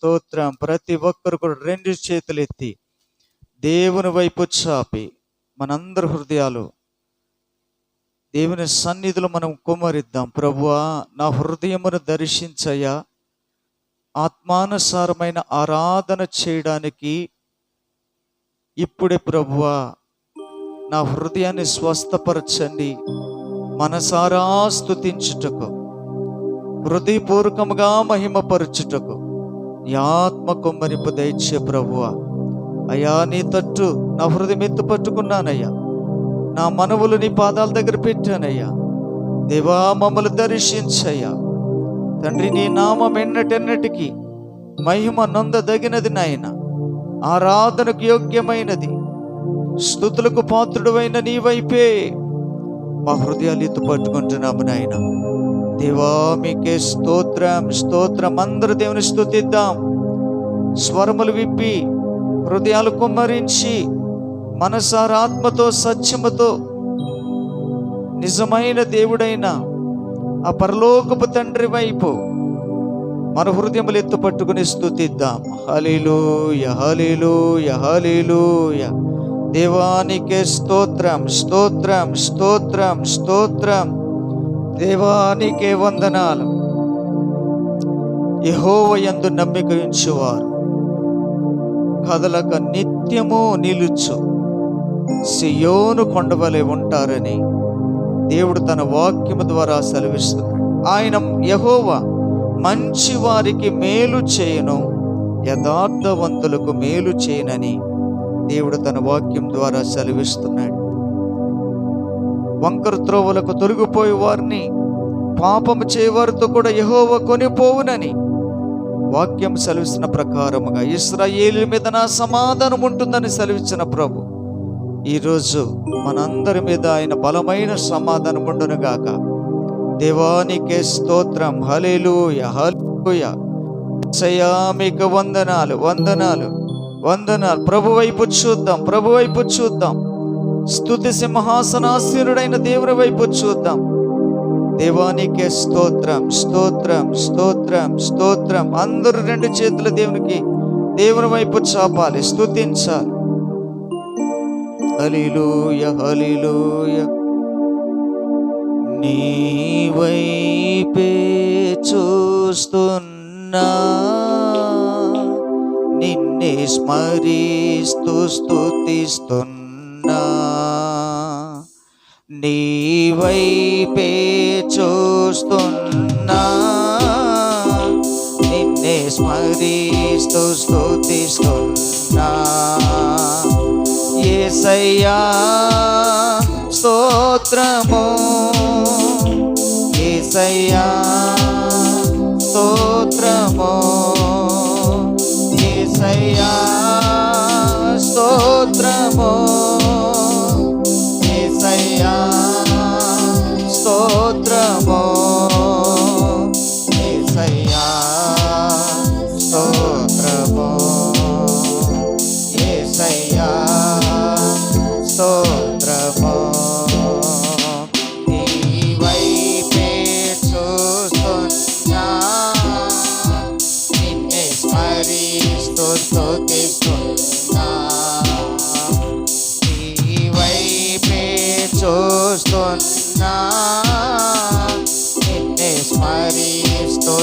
స్తోత్రం. ప్రతి ఒక్కరు కూడా రెండు చేతులు ఎత్తి దేవుని వైపు చాపి మనందరి హృదయాలు దేవుని సన్నిధిలో మనం కుమరిద్దాం ప్రభువా నా హృదయమును దర్శించయ్యా. ఆత్మానుసారమైన ఆరాధన చేయడానికి ఇప్పుడే ప్రభువా నా హృదయాన్ని స్వస్థపరచండి. మనసారా స్థుతించుటకు హృదయపూర్వకముగా మహిమపరచుటకు నీ ఆత్మ కొమ్మరింపు దయచే ప్రభువ. అయ్యా నీ తట్టు నా హృదయం ఎత్తు పట్టుకున్నానయ్యా. నా మనవులు నీ పాదాల దగ్గర పెట్టానయ్యా. దేవా మమ్మల్ని దర్శించయ్యా. తండ్రి నీ నామం ఎన్నటెన్నటికి మహిమ నొందదగినది నాయన. ఆరాధనకు యోగ్యమైనది. స్థుతులకు పాత్రుడువైన నీ వైపే మా హృదయాలు ఎత్తు పట్టుకుంటున్నాము నాయన. దేవా మీకే స్తోత్రం స్తోత్రం. అందరూ దేవుని స్థుతిద్దాం స్వరములు విప్పి హృదయాలు కుమ్మరించి మనసారాత్మతో సత్యముతో నిజమైన దేవుడైన ఆ పరలోకపు తండ్రి వైపు మన హృదయములు ఎత్తు పట్టుకుని స్థుతిద్దాం హలీలూయ యహలీలు హలీలూయ దేవానికే స్తోత్రం స్తోత్రం స్తోత్రం స్తోత్రం. దేవానికే వందనాలు. యహోవ ఎందు నమ్మిక ఉంచువారు. కదలక నిత్యము నిలుచు సియోను కొండవలే ఉంటారని దేవుడు తన వాక్యము ద్వారా సెలవిస్తున్నాడు. ఆయన యహోవ మంచి వారికి మేలు చేయను యథార్థవంతులకు మేలు చేయనని దేవుడు తన వాక్యం ద్వారా సెలవిస్తున్నాడు. వంకర త్రోవలకు తొలగిపోయే వారిని పాపము చేయవారితో కూడా యహోవ కొనిపోవునని. వాక్యం సెలవిస్తున్న ప్రకారముగా ఇస్రాయేలు మీద నా సమాధానం ఉంటుందని సెలవిచ్చిన ప్రభు ఈరోజు మనందరి మీద ఆయన బలమైన సమాధానం ఉండునుగాక దేవానికే స్తోత్రం. హలేలుయ హలేలుయ సయ్యా వందనాలు వందనాలు వందనాలు. ప్రభు వైపు చూద్దాం ప్రభు వైపు చూద్దాం. స్తుతి సింహాసనాశీనుడైన దేవుని వైపు చూద్దాం. దేవానికే స్తోత్రం స్తోత్రం స్తోత్రం స్తోత్రం. అందరూ రెండు చేతులు దేవునికి దేవుని వైపు చాపాలి. స్థుతించాలి హలిలూయ హలిలూయ నీ వైపే చూస్తున్నా. నిన్నే స్మరిస్తూ స్థుతిస్తున్నా నీవైపే చూస్తున్నా. నిన్నే స్మరిస్తూ స్తుతిస్తున్నా. ఏసయ్యా స్తోత్రము. ఏసయ్యా స్మరిస్తూ స్తుతిస్తున్నా నీ వైపే చూస్తున్నా నిన్నే స్మరిస్తూ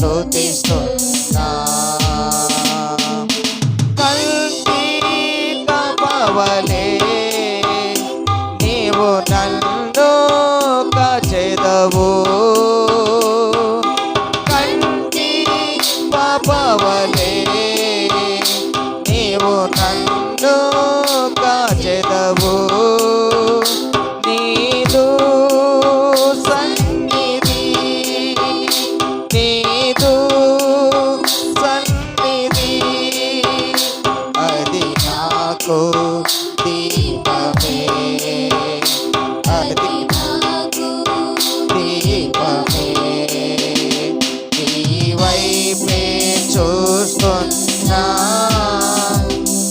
స్మరిస్తూ నాకు దీపమే అది దీపమే నీ వైపే చూస్తున్నా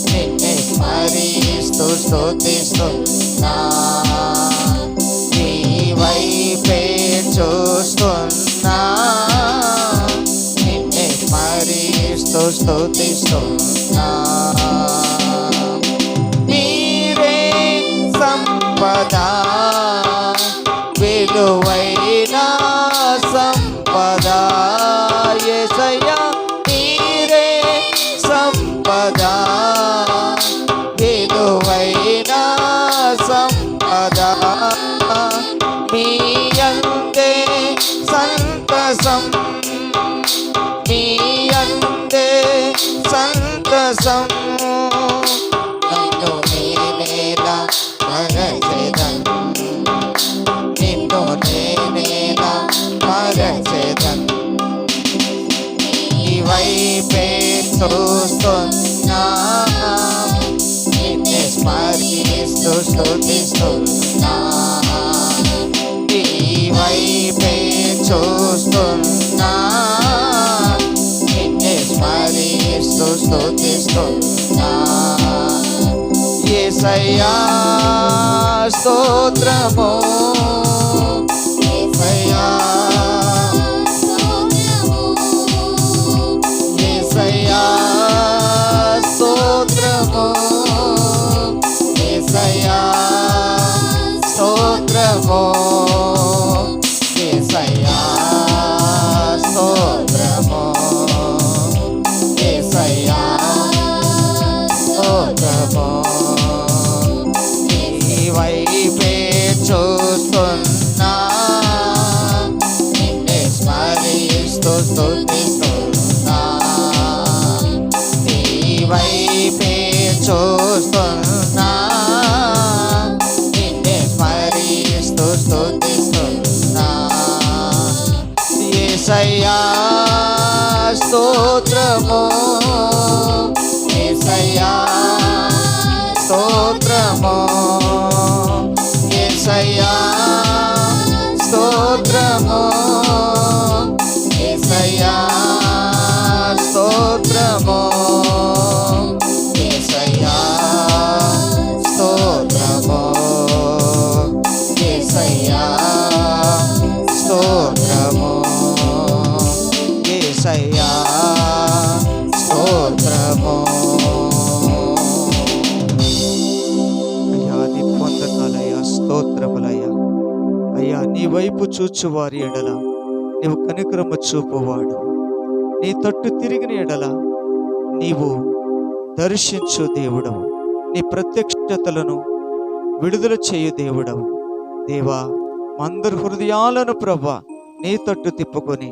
నిన్నే స్మరిస్తూ స్తుతిస్తున్నా వైపే చూస్తున్నా నిన్నే స్మరిస్తూ స్మరిస్తూ నీ వైపే చూస్తున్నా నిన్నే స్మరిస్తూ వైపు చూచువారి ఎడల. నీవు కనికరము చూపువాడు. నీ తట్టు తిరిగిన ఎడల నీవు దర్శించు దేవుడవు. నీ ప్రత్యక్షతలను విడుదల చేయు దేవుడవు. దేవా మందరు హృదయాలను ప్రభ నీ తట్టు తిప్పుకొని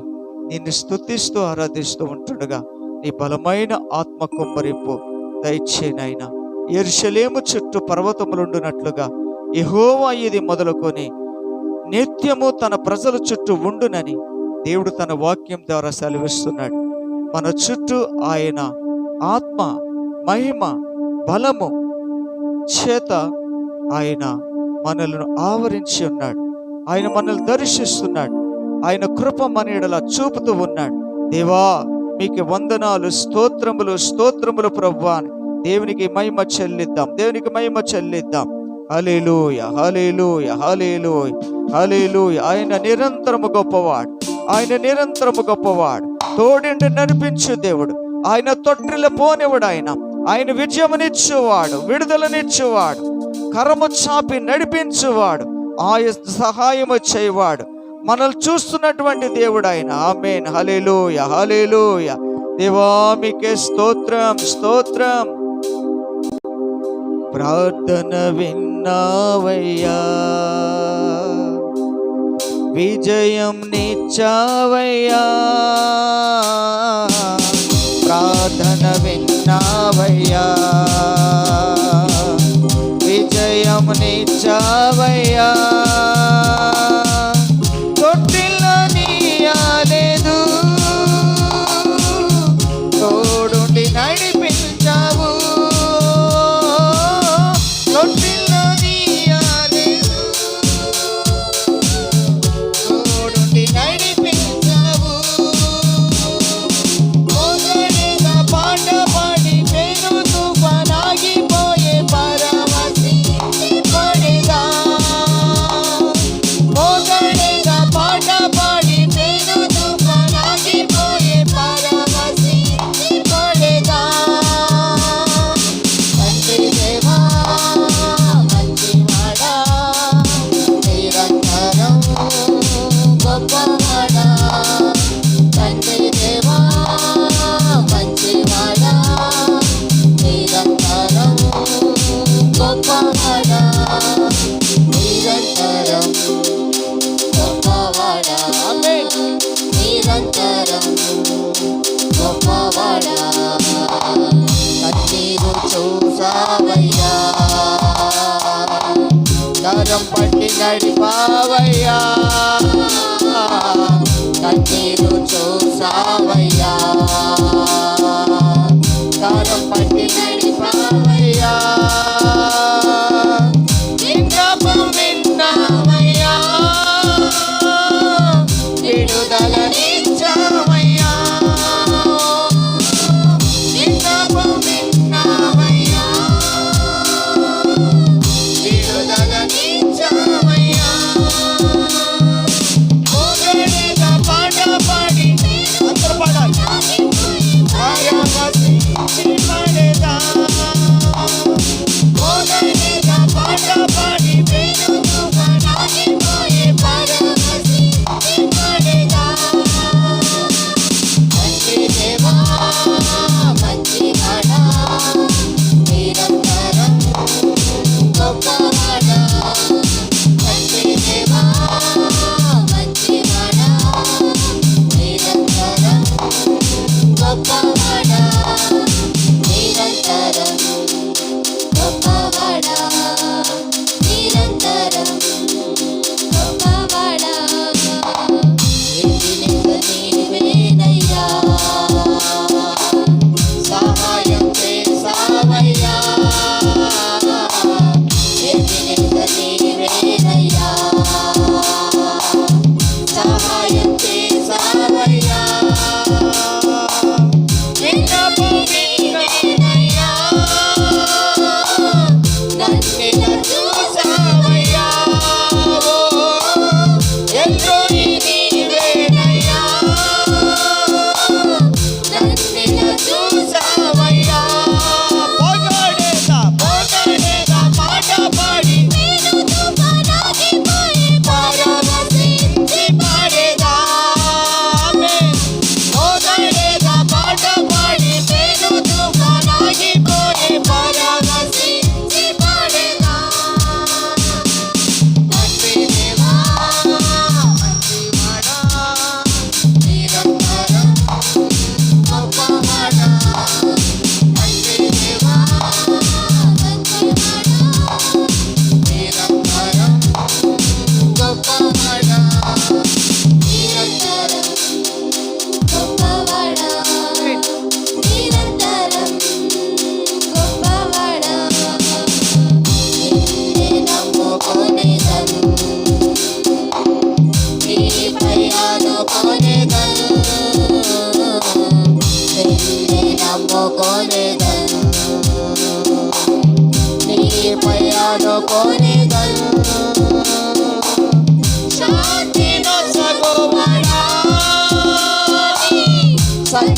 నిన్ను స్తుతిస్తూ ఆరాధిస్తూ ఉంటుండగా నీ బలమైన ఆత్మ కుమ్మరింపు దయచేనైనా ఎర్షలేము చుట్టూ పర్వతములుండునట్లుగా ఎహోవా ఇది మొదలుకొని నిత్యము తన ప్రజల చుట్టూ ఉండునని దేవుడు తన వాక్యం ద్వారా సెలవిస్తున్నాడు. మన చుట్టూ ఆయన ఆత్మ మహిమ బలము చేత ఆయన మనలను ఆవరించి ఉన్నాడు. ఆయన మనల్ని దర్శిస్తున్నాడు. ఆయన కృప మన చూపుతూ ఉన్నాడు. దేవా మీకు వందనాలు స్తోత్రములు స్తోత్రములు ప్రభు అని దేవునికి మహిమ చెల్లిద్దాం. దేవునికి మహిమ చెల్లిద్దాం. హలేలోయ హలేలుయ హలేలుయ హలేలుయ ఆయన నిరంతరము గొప్పవాడు. ఆయన నిరంతరము గొప్పవాడు. తోడిండి నడిపించు దేవుడు. ఆయన తొట్టిల పోనివాడు ఆయన. ఆయన విజయమునిచ్చేవాడు విడుదలనిచ్చేవాడు. కరము చాపి నడిపించువాడు. ఆయన సహాయము చేయవాడు. మనల్ని చూస్తున్నటువంటి దేవుడు ఆయన. ఆమెన్. హలేలోయ హలేలోయ దేవామికే స్తోత్రం స్తోత్రం. ప్రార్థన విన్నావయ్యా. విజయం నిచ్చావయ్యా. ప్రార్థన విన్నావయ్యా. విజయం నిచ్చావయ్యా. yeah.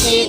సన్నిధి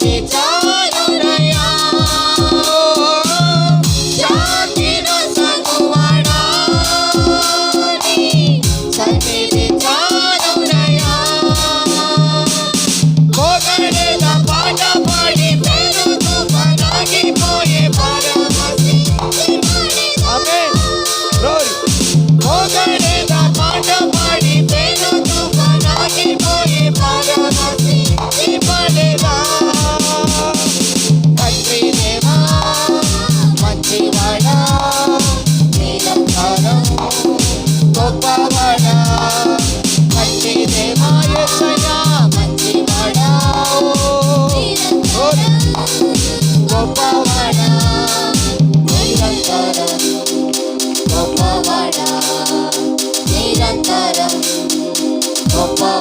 of our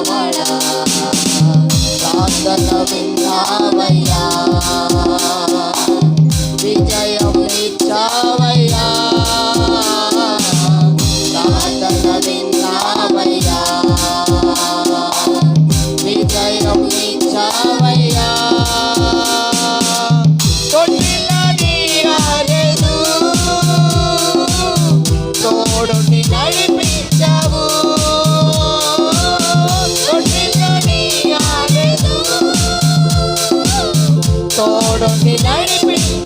Say, Daddy, bring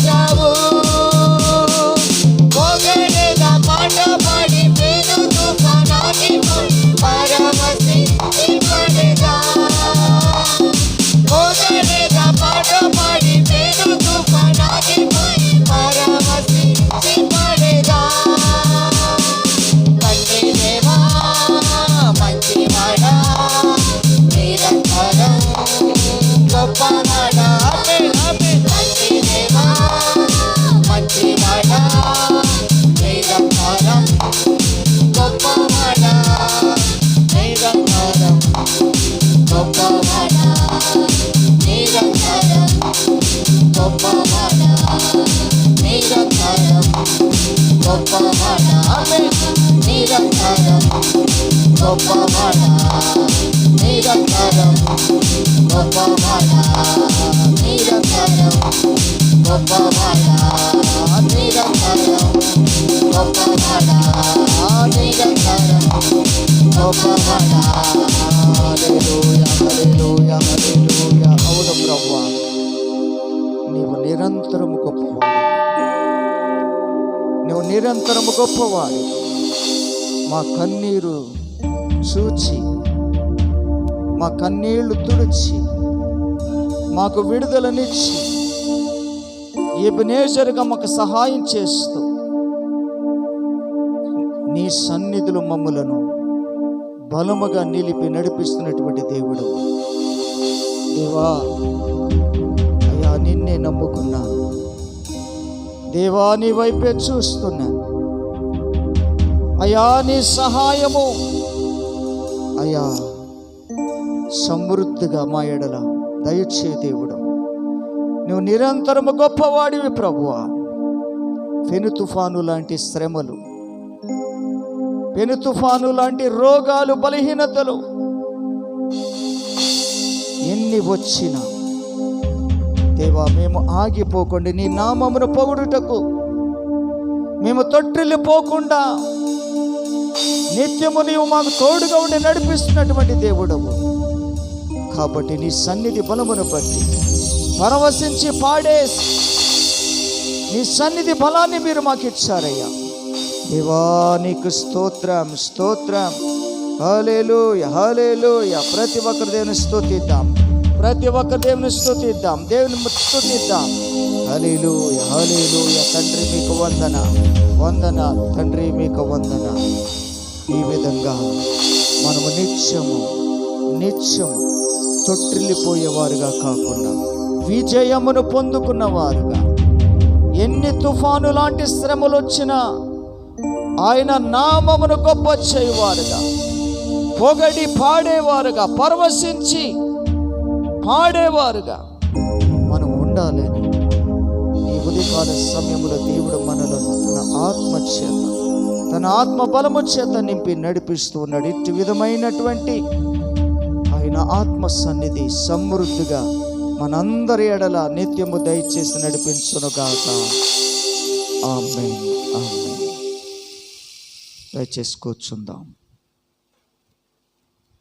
I. గొప్పవాడు. మా కన్నీరు చూచి మా కన్నీళ్ళు తుడిచి మాకు విడుదలనిచ్చి ఎబినేజర్గా మాకు సహాయం చేస్తూ నీ సన్నిధులు మమ్ములను బలముగా నిలిపి నడిపిస్తున్నటువంటి దేవుడు. దేవా అయ్యా నిన్నే నమ్ముకున్నాను దేవా నీ వైపే చూస్తున్నాను అయా నీ సహాయము. అయా సమృద్ధిగా మా ఎడల దయచే దేవుడు. నువ్వు నిరంతరము గొప్పవాడివి ప్రభువా. పెను తుఫాను లాంటి శ్రమలు పెను తుఫాను లాంటి రోగాలు బలహీనతలు ఎన్ని వచ్చినా దేవా మేము ఆగిపోకుండా. నీ నామమును పొగుడుటకు మేము తొట్టిల్లిపోకుండా నిత్యము నీవు మాకు తోడుగా ఉండి నడిపిస్తున్నటువంటి దేవుడవు. కాబట్టి నీ సన్నిధి బలమును బట్టి పరవశించి పాడే నీ సన్నిధి బలాన్ని మీరు మాకు ఇచ్చారయ్యా. దేవా నీకు స్తోత్రం స్తోత్రం. హలేలు హల్లెలూయా. ప్రతి ఒక్కరి దేవుని స్తోతిద్దాం. ప్రతి ఒక్క దేవుని స్తోతిద్దాం. దేవుని స్తోతిద్దాం. హల్లెలూయా హల్లెలూయా. తండ్రి మీకు వందన. వందన తండ్రి మీకు వందన ఈ విధంగా మనము నిత్యము నిత్యము తొట్టిల్లిపోయేవారుగా కాకుండా విజయమును పొందుకున్నవారుగా. ఎన్ని తుఫాను లాంటి శ్రమలు వచ్చినా ఆయన నామమును గొప్ప చేయవారుగా పొగడి పాడేవారుగా పరవశించి పాడేవారుగా మనం ఉండాలని ఈ ఉదయకాల సమయంలో దేవుడు మనలో తన ఆత్మ తన ఆత్మ బలము చేత నింపి నడిపిస్తూ ఉన్నాడు ఇటు విధమైనటువంటి ఆయన ఆత్మ సన్నిధి సమృద్ధిగా మనందరి ఎడల నిత్యము దయచేసి నడిపించునుగాక. ఆమె ఆమె దయచేసి కూర్చుందాం.